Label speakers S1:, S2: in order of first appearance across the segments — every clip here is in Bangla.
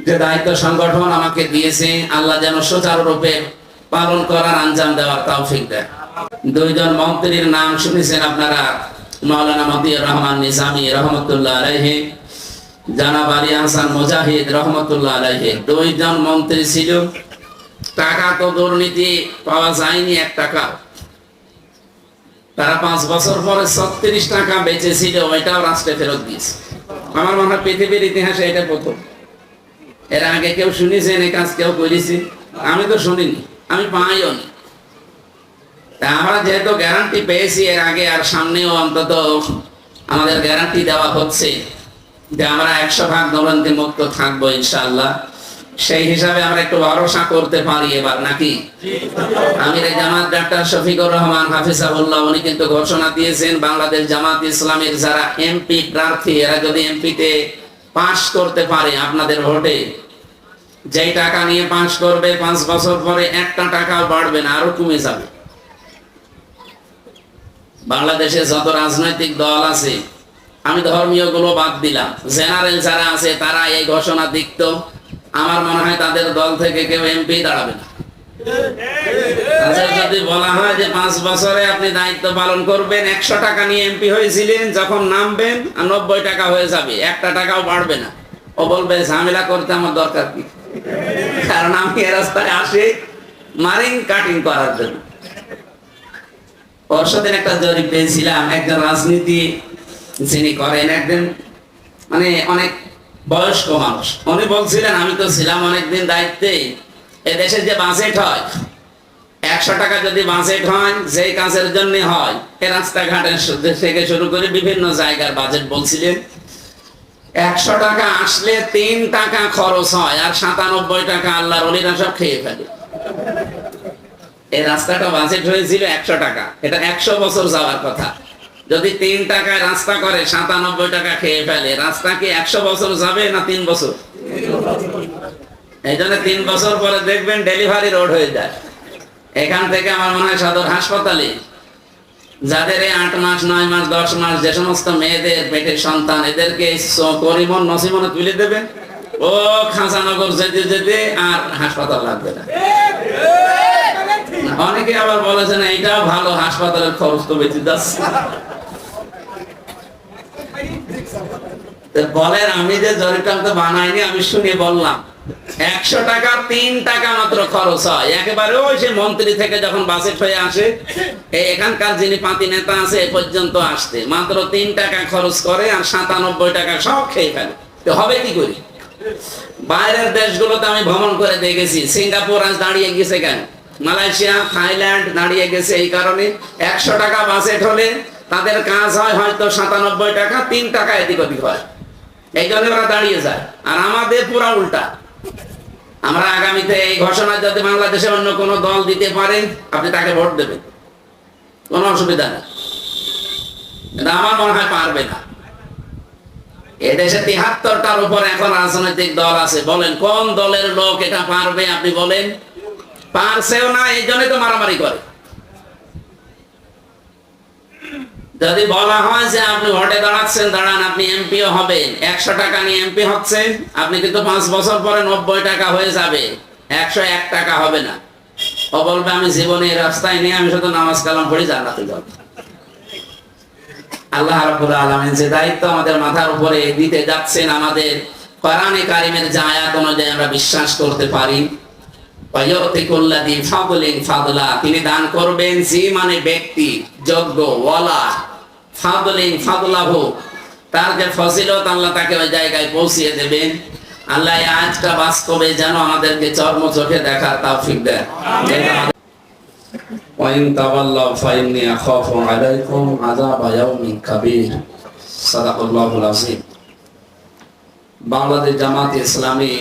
S1: যে দায়িত্ব সংগঠন আমাকে দিয়েছে, আল্লাহ যেন সুচারুরূপে পালন করার আঞ্জাম দেওয়ার তৌফিক দেয়। দুইজন মন্ত্রীর নাম শুনেছেন আপনারা, মাওলানা মতিউর রহমান নিজামী রহমতুল্লাহ আলাইহি, জানাব আলী হাসান মুজাহিদ রহমতুল্লাহ আলাইহি। দুইজন মন্ত্রী ছিল। টাকা তো দুর্নীতি পাওয়া যায়নি এক টাকা। তারা পাঁচ বছর পরে ছত্রিশ টাকা বেঁচেছিল, ওইটাও রাষ্ট্রে ফেরত দিয়েছে। আমার মনে হয় পৃথিবীর ইতিহাসে এটা প্রথম। এর আগে কেউ শুনেছেন এই কাজ কেউ করেছে? আমি তো শুনিনি, আমি পাইও নি। তা আমরা যেহেতু গ্যারান্টি পেয়েছি এর আগে আর সামনেও অন্তত আমাদের গ্যারান্টি দেওয়া হচ্ছে যে আমরা একশো ভাগ দুর্নীতি মুক্ত থাকব ইনশাআল্লাহ। সেই হিসাবে আমরা একটু ভরসা করতে পারি এবার, নাকি? আমির জামাত ডাক্তার শফিকুর রহমান হাফিজাবুল্লাহ উনি কিন্তু ঘোষণা দিয়েছেন, বাংলাদেশ জামাত ইসলামের যারা এমপি প্রার্থী, এরা যদি এমপিতে পাশ করতে পারে আপনাদের ভোটে। যেই টাকা নিয়ে পাশ করবে পাঁচ বছর পরে একটা টাকাও বাড়বে না, আরও কমে যাবে। বাংলাদেশে যত রাজনৈতিক দল আছে, আমি ধর্মীয়গুলো বাদ দিলাম। জেনারেল যারা আছে, তারা এই ঘোষণা দিত, আমার মনে হয় তাদের দল থেকে কেউ এমপি দাঁড়াবে না। যদি বলা হয় যে পাঁচ বছরে আপনি দায়িত্ব পালন করবেন, একশো টাকা নিয়ে এমপি হয়েছিলেন, যখন নামবেন নব্বই টাকা হয়ে যাবে, একটা টাকাও বাড়বে না। ও বলবে, ঝামেলা করতে আমার দরকার কি? কারণ আমি এ রাস্তায় আসি, মারিং, কাটিং করার জন্য। পরশুদিন একটা জরিপ পেয়েছিলাম, একজন রাজনীতি যিনি করেন একদিন মানে অনেক বয়স্ক মানুষ। উনি বলছিলেন, আমি তো ছিলাম অনেকদিন দায়িত্বে এ দেশে যে বাজেট হয়, একশো টাকা যদি বাজেট হয়, যেই কাজের জন্য হয় এ রাস্তাঘাটের থেকে শুরু করে বিভিন্ন জায়গার বাজেট বলছিলেন। একশো টাকা আসলে তিন টাকা খরচ হয়, আর সাতানব্বই টাকা আল্লাহর অলিরা সব খেয়ে ফেলে। এই রাস্তাটা বাজেট হয়েছিল একশো টাকা, এটা একশো বছর যাওয়ার কথা। যদি তিন টাকায় রাস্তা করে, সাতানব্বই টাকা খেয়ে ফেলে, রাস্তা কি একশো বছর যাবে না তিন বছর? এই জন্য তিন বছর পরে দেখবেন ডেলিভারি রোড হয়ে যায়। এখান থেকে আমার মনে হয় সদর হাসপাতালে। যাদের এই আট মাস, নয় মাস, দশ মাস যে সমস্ত মেয়েদের, পেটের সন্তান, এদেরকে নসিমনে তুলে ও খাঁচানগর যেতে যেতে আর হাসপাতাল লাগবে না। অনেকে আবার বলেছেন, এইটাও ভালো, হাসপাতালের খরচ তো বেঁচে যাচ্ছে। বলেন, আমি যে জরিপটা বানাইনি, আমি শুনে বললাম। একশো টাকা, তিন টাকা মাত্র খরচ হয়। একেবারে ওই সে মন্ত্রী থেকে যখন বাজেট হয়ে আসে এখানকার যিনি পাতি নেতা আছে, এ পর্যন্ত আসতে। মাত্র তিন টাকা খরচ করে আর সাতানব্বই টাকা সব খেয়ে ফেলে। তো হবে কি করি? বাইরের দেশগুলোতে আমি ভ্রমণ করে দেখেছি। সিঙ্গাপুর আজ দাঁড়িয়ে গেছে কেন? মালয়েশিয়া, থাইল্যান্ড দাঁড়িয়ে গেছে এই কারণে। একশো টাকা বাজেট হলে তাদের কাজ হয় হয়তো সাতানব্বই টাকা, তিন টাকা এদিক ওদিক হয়। এই জন্য ওরা দাঁড়িয়ে যায়। আর আমাদের পুরা উল্টা। আমরা আগামীতে এই ঘোষণা যাতে বাংলাদেশে অন্য কোন দল দিতে পারে আপনি তাকে ভোট দেবেন। কোনো অসুবিধা কিন্তু আমার মনে হয় পারবে না। এদেশে তিহাত্তরটার উপর এখন রাজনৈতিক দল আছে। বলেন, কোন দলের লোক এটা পারবে আপনি বলেন? পারছেও না, এই জন্যই তো মারামারি করে। যদি বলা হয় যে আপনি ভোটে দাঁড়াচ্ছেন, দাঁড়ান, আপনি এমপিও হবেন। একশো টাকা নিয়ে এমপি হচ্ছেন আপনি কিন্তু পাঁচ বছর পরে নব্বই টাকা হয়ে যাবে। একশো এক টাকা হবে না। ও বলবে, আমি জীবনে রাস্তায় নিয়ে আমি শুধু নামাজ কালাম পড়ি জানাতে যাব আল্লাহ রাব্বুল আলামিন যে দায়িত্ব আমাদের মাথার উপরে দিতে যাচ্ছেন, আমাদের কোরআনে কারিমের যে আয়াত অনুযায়ী আমরা বিশ্বাস করতে পারি। তিনি দান করবেন যে মানে ব্যক্তি, যোগ্য, ওয়ালা ফাদলিন ফাদলাহু তার যে ফজিলত আল্লাহ তাকে ওই জায়গায় পৌঁছিয়ে দেবেন আল্লাহ এই আজটা বাস্তবে যেন আমাদেরকে চর্ম চোখে দেখার তৌফিক দেয় যেন আমাদের- وإن تولوا فإني أخاف عليكم عذاب يوم كبير صدق الله العظيم বাংলাদেশ জামাত ইসলামী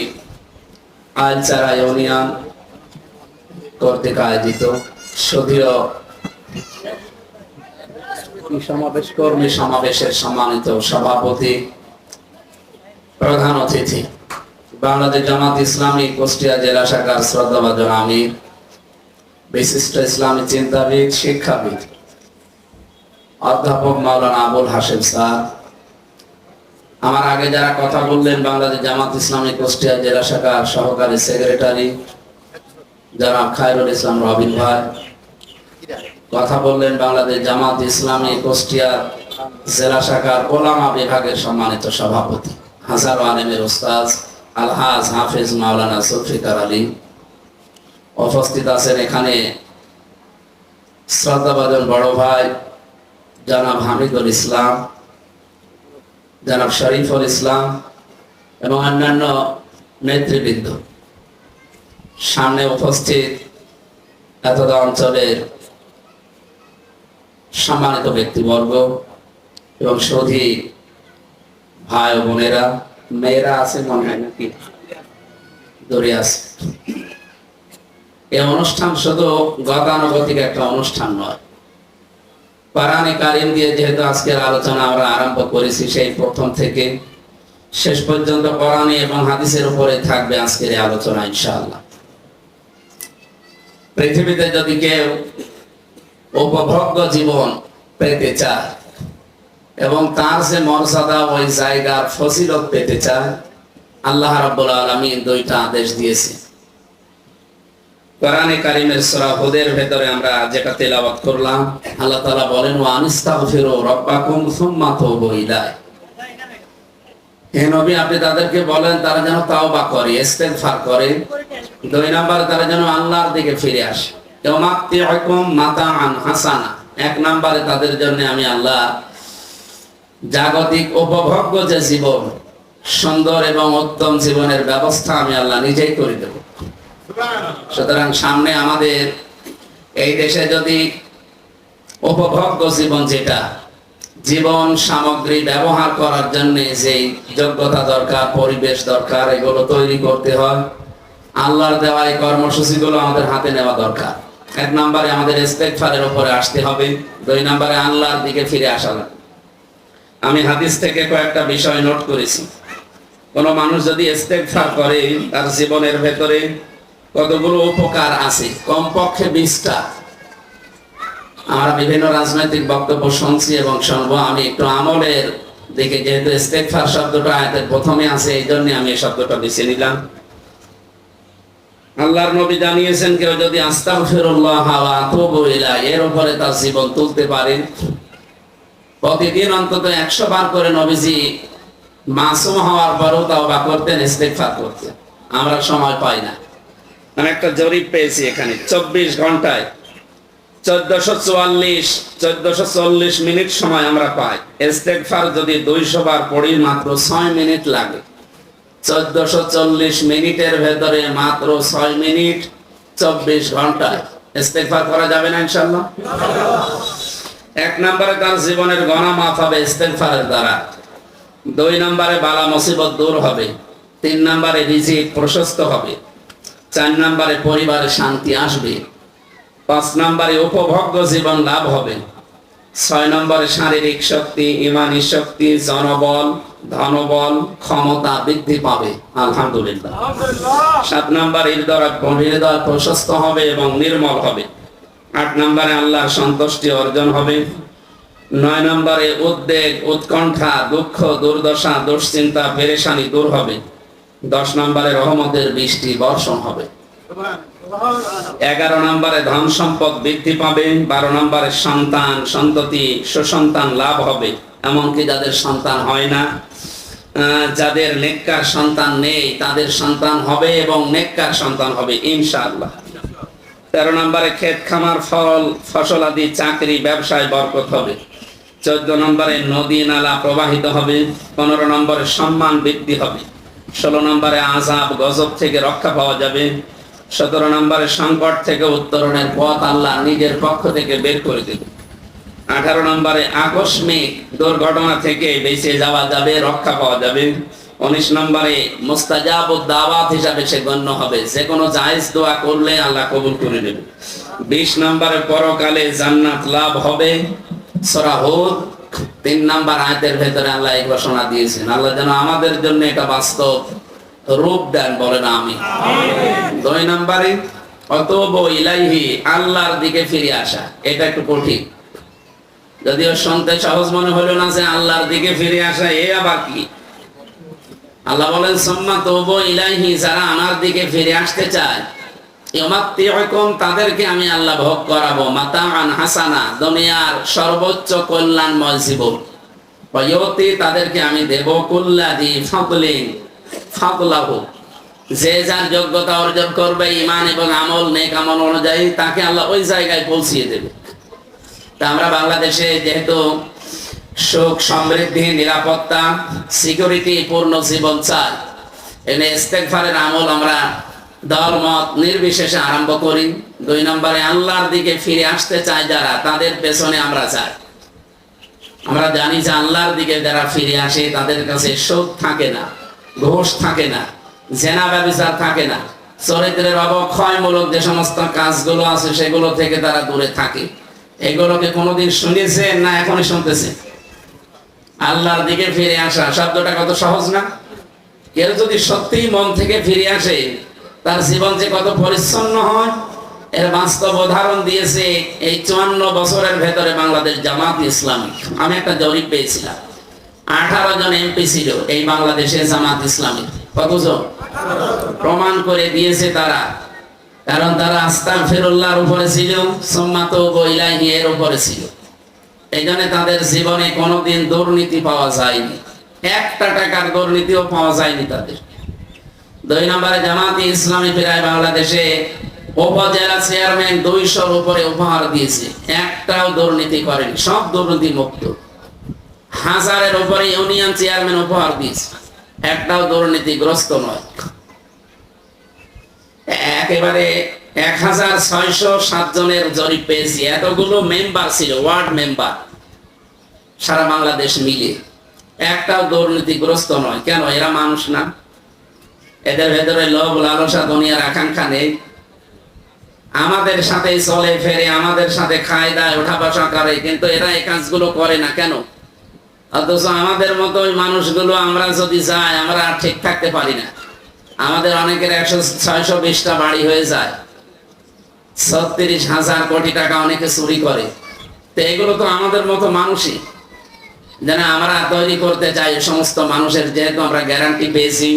S1: আলচারা ইউনিয়ন কর্তৃক আয়োজিত সদীয় সমাবেশ কর্মী সমাবেশের সম্মানিত সভাপতি, প্রধান অতিথি, বাংলাদেশ জামাত ইসলামী কুষ্টিয়া জেলা শাখার শ্রদ্ধাভাজন আমির, বিশিষ্ট ইসলামী চিন্তাবিদ, শিক্ষাবিদ, অধ্যাপক মাওলানা আবুল হাসিম স্যার। আমার আগে যারা কথা বললেন, বাংলাদেশ জামাত ইসলামী কুষ্টিয়া জেলা শাখার সহকারী সেক্রেটারি যারা খায়রুল ইসলাম রবিন ভাই কথা বললেন বাংলাদেশ জামাত ইসলামী কুষ্টিয়া জেলা শাখার ওলামা বিভাগের সম্মানিত সভাপতি। হাজার আলমের ওস্তাজ আলহাজ হাফিজ মাওলানা সুলফিকার আলী উপস্থিত আছেন এখানে শ্রদ্ধাভাজন বড় ভাই জনাব হামিদুল ইসলাম, জনাব শরীফুল ইসলাম এবং অন্যান্য নেতৃবৃন্দ। সামনে উপস্থিত এতদা অঞ্চলের সম্মানিত ব্যক্তিবর্গ এবং সধি ভাই বোনেরা, মেয়েরা আছে মনে হয় নাকি? দৌড়ে আছে। এই অনুষ্ঠান শুধু গতানুগতিক একটা অনুষ্ঠান নয়। পারানি কারিম দিয়ে যেহেতু আজকের আলোচনা আমরা আরম্ভ করেছি, সেই প্রথম থেকে শেষ পর্যন্ত কোরআনী এবং হাদিসের উপরে থাকবে আজকের আলোচনা, ইনশাআল্লাহ। পৃথিবীতে যদি কেউ উপভোগ্য জীবন পেতে চায়। এবং তার যে মর্যাদা ওই জায়গার ফসিলত পেতে চায়। আল্লাহ রাব্বুল আলামিন দুইটা আদেশ দিয়েছে। কোরআনে কারিমের ভেতরে আমরা যেটা তেলাওয়াত করলাম, আল্লাহ তাআলা বলেন, ওয়া আনিস্তাগফিরু রাব্বাকুম সুম্মা তুবু ইলাইহি। হে নবী, আপনি তাদেরকে বলেন, তারা যেন তাওবা করে, ইস্তেগফার করে। দুই নাম্বার, তারা যেন আল্লাহর দিকে ফিরে আসে। এক নম্বরে তাদের জন্য আমি আল্লাহ জাগতিক উপভোগ্য যে জীবন, সুন্দর এবং উত্তম জীবনের ব্যবস্থা আমি আল্লাহ নিজেই করে দেব। সুতরাং সামনে আমাদের এই দেশে যদি উপভোগ্য জীবন যেটা, জীবন সামগ্রী ব্যবহার করার জন্য যে যোগ্যতা দরকার, পরিবেশ দরকার, এগুলো তৈরি করতে হয়। আল্লাহর দেওয়া এই কর্মসূচিগুলো আমাদের হাতে নেওয়া দরকার। এক নম্বরে আমাদের ইস্তেগফারের উপরে আসতে হবে, দুই নম্বরে আল্লাহর দিকে ফিরে আসা লাগবে। আমি হাদিস থেকে কয়েকটা বিষয় নোট করেছি। কোন মানুষ যদি ইস্তেগফার করে, তার জীবনের ভেতরে কতগুলো উপকার আছে? কমপক্ষে বিশটা। আমরা বিভিন্ন রাজনৈতিক বক্তব্য শুনছি এবং শুনব। আমি একটু আমলের দিকে, যেহেতু ইস্তেগফার শব্দটা আয়াতের প্রথমে আছে, এই জন্য আমি এই শব্দটা বেছে নিলাম। আল্লাহর নবী জানিয়েছেন কেউ যদি আস্তাগফিরুল্লাহ এর উপরে তার জীবন তুলতে পারে। প্রতিদিন অন্তত একশো বার করে নবীজি মাসুম হওয়ার পরেও তাওবা করতেন, ইস্তেগফার করতেন। আমরা সময় পাই না। আমি একটা জরিপ পেয়েছি এখানে, চব্বিশ ঘন্টায়। চোদ্দশো চুয়াল্লিশ, চোদ্দশো চল্লিশ মিনিট সময় আমরা পাই। ইস্তেগফার যদি দুইশো বার পড়ি, মাত্র ছয় মিনিট লাগে। চোদ্দশো চল্লিশ মিনিটের ভেতরে মাত্র ছয় মিনিট চব্বিশ ঘন্টায়। ইস্তেগফার করা যাবে না ইনশাল্লাহ এক নম্বরে তার জীবনের গণা মাফ হবে দ্বারা। দুই নম্বরে বালা মুসিবত দূর হবে। তিন নম্বরে রিজিক প্রশস্ত হবে। চার নম্বরে পরিবারে শান্তি আসবে। পাঁচ নম্বরে উপভোগ্য জীবন লাভ হবে। ছয় নম্বরে শারীরিক শক্তি, ইমানি শক্তি, জনবল ধনবল ক্ষমতা বৃদ্ধি পাবে। আলহামদুলিল্লাহ। সাত নম্বর হৃদয় হৃদয় প্রশস্ত হবে এবং নির্মল হবে। আট নম্বরে আল্লাহর সন্তুষ্টি অর্জন হবে। নয় নম্বরে উদ্বেগ উৎকণ্ঠা দুঃখ দুর্দশা দুশ্চিন্তা পেরেশানি দূর হবে। দশ নম্বরে রহমতের বৃষ্টি বর্ষণ হবে। এগারো নম্বরে ধন সম্পদ বৃদ্ধি পাবে। বারো নম্বরে সন্তান সন্ততি সুসন্তান লাভ হবে। এমনকি যাদের সন্তান হয় না যাদের নেককার সন্তান নেই, তাদের সন্তান হবে এবং নেককার সন্তান হবে, ইনশাআল্লাহ। তেরো নম্বরে ক্ষেত খামার, ফল, ফসল আদি, চাকরি, ব্যবসায় বরকত হবে। চোদ্দ নম্বরে নদী নালা প্রবাহিত হবে। পনেরো নম্বরে সম্মান বৃদ্ধি হবে। ষোলো নম্বরে আজাব গজব থেকে রক্ষা পাওয়া যাবে। সতেরো নম্বরে সংকট থেকে উত্তরণের পথ আল্লাহ নিজের পক্ষ থেকে বের করে দেবে। আঠারো নম্বরে আকস্মিক দুর্ঘটনা থেকে বেঁচে যাওয়া যাবে রক্ষা পাওয়া যাবে। উনিশ নম্বরে মুস্তাজাব ও দাওয়াত হিসাবে সে গণ্য হবে। যে কোনো জায়েজ দোয়া করলে আল্লাহ কবুল করে নেবে। বিশ নম্বরে পরকালে জান্নাত লাভ হবে। সূরা হুদ তিন নম্বর আয়াতের ভেতরে আল্লাহ এই ঘোষণা দিয়েছেন। আল্লাহ যেন আমাদের জন্য এটা বাস্তব রূপ দেন বলেন আমি দুই নম্বরে অতব ইলাইহি আল্লাহর দিকে ফিরে আসা। এটা একটু কঠিন। যদিও শুনতে সহজ মনে হলো না যে আল্লাহর দিকে ফিরে আসা, এ আবার কি? আল্লাহ বলেন, সম্মা তবু ইলাহি যারা আমার দিকে ফিরে আসতে চায় তাদেরকে আমি আল্লাহ ভোগ করাবো। দুনিয়ার সর্বোচ্চ কল্যাণময় জীবন। তাদেরকে আমি দেব যে যার যোগ্যতা অর্জন করবে, ইমান এবং আমল, নেক আমল অনুযায়ী তাকে আল্লাহ ওই জায়গায় পৌঁছিয়ে দেবে। তা আমরা বাংলাদেশে যেহেতু সুখ, সমৃদ্ধি, নিরাপত্তা সিকিউরিটি পূর্ণ জীবন চাই, এনে ইস্তেকফারের আমল আমরা দল, মত নির্বিশেষে আরম্ভ করি। দুই নম্বরে, আল্লাহর দিকে ফিরে আসতে চাই যারা, তাদের পেছনে আমরা চাই। আমরা জানি যে আল্লাহর দিকে যারা ফিরে আসে, তাদের কাছে শোধ থাকে না, ঘোষ থাকে না, জেনা ব্যবচার থাকে না, চরিত্রের অবক্ষয়মূলক যে সমস্ত কাজগুলো আছে, সেগুলো থেকে তারা দূরে থাকে। এগুলোকে কোনোদিন শুনেছেন না এখনই শুনতেছে? আল্লাহর দিকে ফিরে আসা শব্দটা কত সহজ না? কেউ যদি সত্যিই মন থেকে ফিরে আসে, তার জীবন যে কত পরিচ্ছন্ন হয়, এর বাস্তব উদাহরণ দিয়েছে এই চুয়ান্ন বছরের ভেতরে বাংলাদেশ জামাত ইসলামী। আমি একটা জরিপ পেয়েছিলাম। আঠারো জন এমপি ছিল এই বাংলাদেশে জামাত ইসলামী। কতজন? প্রমাণ করে দিয়েছে তারা। কারণ তারা আস্তাক ফেরুল্লাহর উপরে ছিল, সোম্মাত বইলাহি এর উপরে ছিল। এই জন্য তাদের জীবনে কোনোদিন দুর্নীতি পাওয়া যায়নি। একটা টাকার দুর্নীতিও পাওয়া যায়নি তাদের। দুই নম্বরে জামাতি ইসলামী প্রায় বাংলাদেশে উপজেলা চেয়ারম্যান দুইশোর উপরে উপহার দিয়েছে। একটাও দুর্নীতি করেনি, সব দুর্নীতি মুক্ত। হাজারের উপরে ইউনিয়ন চেয়ারম্যান উপহার দিয়েছে। একটাও দুর্নীতিগ্রস্ত নয়। একেবারে এক হাজার ছয়শো সাত জনের জরিপ পেয়েছি। এতগুলো মেম্বার ছিল ওয়ার্ড মেম্বার সারা বাংলাদেশ মিলে একটাও দুর্নীতিগ্রস্ত নয়। কেন? এরা মানুষ না। এদের ভেতরে লোভ, লালসা, দুনিয়ার আকাঙ্ক্ষা নেই। আমাদের সাথে চলে ফেরে, আমাদের সাথে খায় দায় ওঠা বসা করে কিন্তু এরা এই কাজগুলো করে না। কেন? অথচ আমাদের মতো ওই মানুষগুলো আমরা যদি যাই, আমরা আর ঠিক থাকতে পারি না। আমাদের অনেকের একশো ছয়শো বিশটা বাড়ি হয়ে যায়। ছত্রিশ হাজার কোটি টাকা অনেকে চুরি করে। তো এগুলো তো আমাদের মতো মানুষই। যেন আমরা তৈরি করতে চাই সমস্ত মানুষের, যেহেতু আমরা গ্যারান্টি পেয়েছি